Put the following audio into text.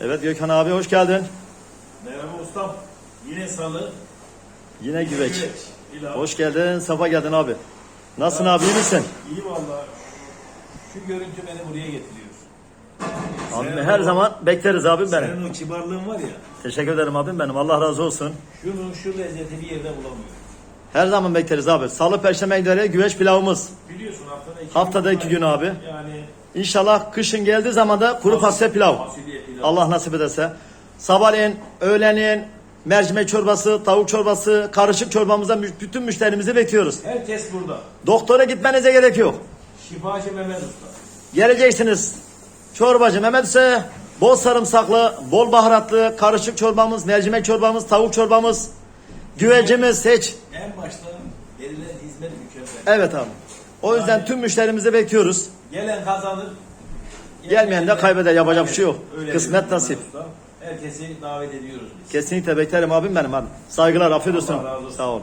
Evet Gökhan abi hoş geldin. Merhaba ustam. Yine salı. Yine güveç. Güveç. Hoş geldin, safa geldin abi. Nasılsın abi, iyi misin? İyi valla. Şu görüntü beni buraya getiriyor. Abim Senin her o- zaman bekleriz abim benim. Senin o kibarlığın var ya. Teşekkür ederim abim benim. Allah razı olsun. Şunu şu lezzeti bir yerde bulamıyorum. Her zaman bekleriz abi. Salı, perşembe günleri güveç pilavımız. Biliyorsun haftada iki Haftada iki gün abi. Yani İnşallah kışın geldiği zaman da kuru fasulye pilav. fasulye pilav. Allah nasip ederse. Sabahleyin, öğlenin mercimek çorbası, tavuk çorbası, karışık çorbamıza mü- bütün müşterimizi bekliyoruz. Herkes burada. Doktora gitmenize gerek yok. Şifacı Mehmet Usta. Geleceksiniz. Çorbacı Mehmet ise bol sarımsaklı, bol baharatlı, karışık çorbamız, mercimek çorbamız, tavuk çorbamız, güvecimiz hiç. Verilen hizmet mükemmel. Evet abi. O yüzden tüm müşterimizi bekliyoruz. Gelen kazanır. Gelmeyen de kaybeder. Yapacak bir şey yok. Kısmet nasip. Usta. Herkesi davet ediyoruz biz. Kesinlikle beklerim abim benim abi. Saygılar, afiyet olsun. Sağ ol.